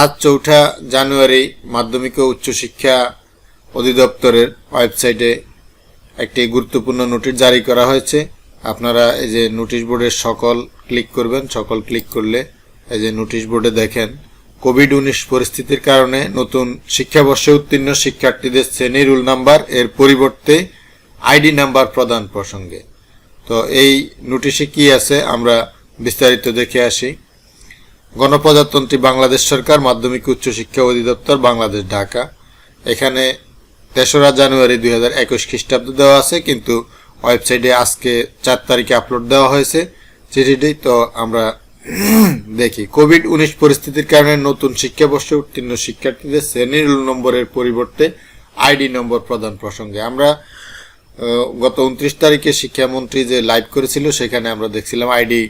আজ চৌঠা জানুয়ারি মাধ্যমিক ও উচ্চশিক্ষা অধিদপ্তরের ওয়েবসাইটে একটি গুরুত্বপূর্ণ নোটিশ জারি করা হয়েছে। আপনারা এই যে নোটিশ বোর্ডের সকল ক্লিক করবেন, সকল ক্লিক করলে এই যে নোটিশ বোর্ডে দেখেন কোভিড উনিশ পরিস্থিতির কারণে নতুন শিক্ষাবর্ষে উত্তীর্ণ শিক্ষার্থীদের শ্রেণি রুল নাম্বার, এর পরিবর্তে আইডি নাম্বার প্রদান প্রসঙ্গে। তো এই নোটিশে কি আছে আমরা বিস্তারিত দেখে আসি। গণপ্রজাতন্ত্রী বাংলাদেশ সরকার, মাধ্যমিক উচ্চ শিক্ষা অধিদপ্তর, বাংলাদেশ, ঢাকা। এখানে তেসরা জানুয়ারি দুই হাজার একুশ খ্রিস্টাব্দ দেওয়া আছে, কিন্তু ওয়েবসাইটে আজকে চার তারিখে আপলোড দেওয়া হয়েছে চিঠিটি। তো আমরা দেখি কোভিড উনিশ পরিস্থিতির কারণে নতুন শিক্ষাবর্ষে উত্তীর্ণ শিক্ষার্থীদের শ্রেণির নম্বরের পরিবর্তে আইডি নম্বর প্রদান প্রসঙ্গে। আমরা গত উনত্রিশ তারিখে শিক্ষামন্ত্রী যে লাইভ করেছিল, সেখানে আমরা দেখছিলাম আইডি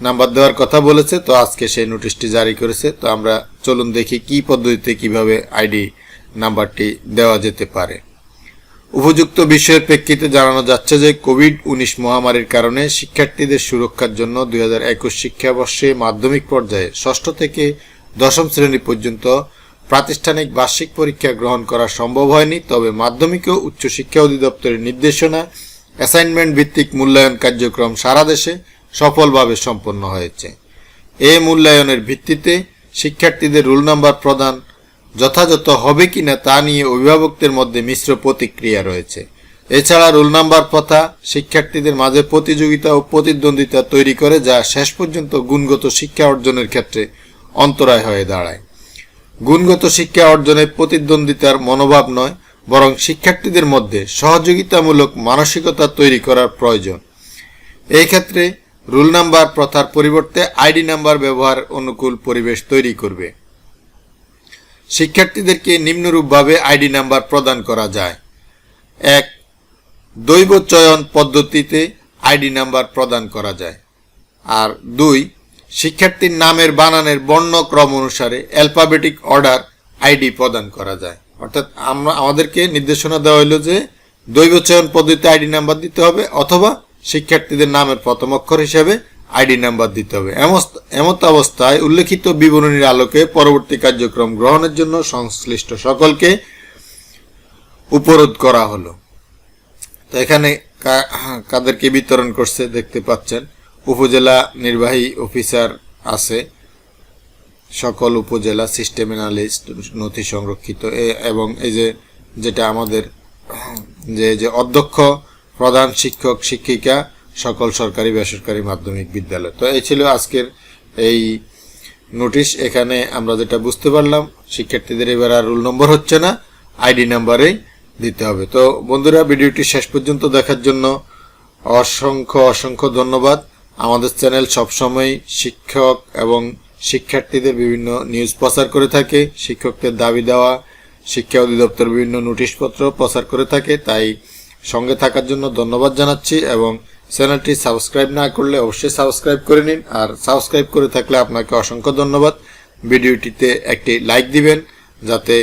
নাম্বার দেওয়ার কথা বলেছে, তো আজকে সেই নোটিশটি জারি করেছে। তো আমরা চলুন দেখি কি পদ্ধতিতে কীভাবে আইডি নাম্বারটি দেওয়া যেতে পারে। উপযুক্ত বিষয়ের প্রেক্ষিতে জানানো যাচ্ছে যে কোভিড উনিশ মহামারীর কারণে শিক্ষার্থীদের সুরক্ষার জন্য দুই হাজার একুশ শিক্ষাবর্ষে মাধ্যমিক পর্যায়ে ষষ্ঠ থেকে দশম শ্রেণি পর্যন্ত প্রাতিষ্ঠানিক বার্ষিক পরীক্ষা গ্রহণ করা সম্ভব হয়নি। তবে মাধ্যমিক ও উচ্চশিক্ষা অধিদপ্তরের নির্দেশনা অ্যাসাইনমেন্ট ভিত্তিক মূল্যায়ন কার্যক্রম সারা দেশে সফলভাবে সম্পন্ন হয়েছে। এ মূল্যায়নের ভিত্তিতে শিক্ষার্থীদের রোল নাম্বার প্রদান যথাযথ হবে কিনা তা নিয়ে অভিভাবকদের মধ্যে মিশ্র প্রতিক্রিয়া রয়েছে। এছাড়া রোল নাম্বার প্রথা শিক্ষার্থীদের মাঝে প্রতিযোগিতা ও প্রতিদ্বন্দ্বিতা তৈরি করে যা শেষ পর্যন্ত গুণগত শিক্ষা অর্জনের ক্ষেত্রে অন্তরায় হয়ে দাঁড়ায়। গুণগত শিক্ষা অর্জনে প্রতিদ্বন্দ্বিতার মনোভাব নয়, বরং শিক্ষার্থীদের মধ্যে সহযোগিতামূলক মানসিকতা তৈরি করার প্রয়োজন। এই ক্ষেত্রে রুল নাম্বার প্রথার পরিবর্তে আইডি নাম্বার ব্যবহার অনুকূল পরিবেশ তৈরি করবে। শিক্ষার্থীদেরকে নিম্নরূপভাবে আইডি নাম্বার প্রদান করা যায়। এক, দৈব চয়ন পদ্ধতিতে আইডি নাম্বার প্রদান করা যায়। আর দুই, শিক্ষার্থীর নামের বানানের বর্ণক্রম অনুসারে অ্যালফাবেটিক অর্ডার আইডি প্রদান করা যায়। অর্থাৎ আমরা, আমাদেরকে নির্দেশনা দেওয়া হলো যে দৈব চয়ন পদ্ধতিতে আইডি নাম্বার দিতে হবে অথবা শিক্ষার্থীদের নামের প্রথম অক্ষর হিসাবে আইডি নাম্বার দিতে হবে। এমত অবস্থায় উল্লেখিত বিবরণীর আলোকে পরবর্তী কার্যক্রম গ্রহণের জন্য সংশ্লিষ্ট সকলকে উপরোধ করা হলো। তো এখানে কা- কাদেরকে বিতরণ করছে দেখতে পাচ্ছেন। উপজেলা নির্বাহী অফিসার আছে। সকল উপজেলা সিস্টেম অ্যানালিস্ট, নথি সংরক্ষিত এবং এই যে যেটা আমাদের, যে যে অধ্যক্ষ প্রধান শিক্ষক, শিক্ষিকা, সকল সরকারি, বেসরকারি মাধ্যমিক বিদ্যালয়। তো এই ছিল আজকের এই নোটিশ। এখানে আমরা যেটা বুঝতে পারলাম, শিক্ষার্থীদের এবার আর রোল নম্বর হচ্ছে না, আইডি নাম্বারেই দিতে হবে। তো বন্ধুরা, ভিডিওটি শেষ পর্যন্ত দেখার জন্য অসংখ্য অসংখ্য ধন্যবাদ। আমাদের চ্যানেল সবসময় শিক্ষক এবং শিক্ষার্থীদের বিভিন্ন নিউজ প্রচার করে থাকে, শিক্ষকদের দাবি দেওয়া, শিক্ষা অধিদপ্তর বিভিন্ন নোটিশপত্র প্রচার করে থাকে, তাই সঙ্গে থাকার জন্য ধন্যবাদ জানাচ্ছি এবং চ্যানেলটি সাবস্ক্রাইব না করলে অবশ্যই সাবস্ক্রাইব করে নিন। আর সাবস্ক্রাইব করে থাকলে আপনাকে অসংখ্য ধন্যবাদ। ভিডিওটিতে একটি লাইক দিবেন, যাতে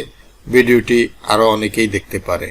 ভিডিওটি আরও অনেকেই দেখতে পারে।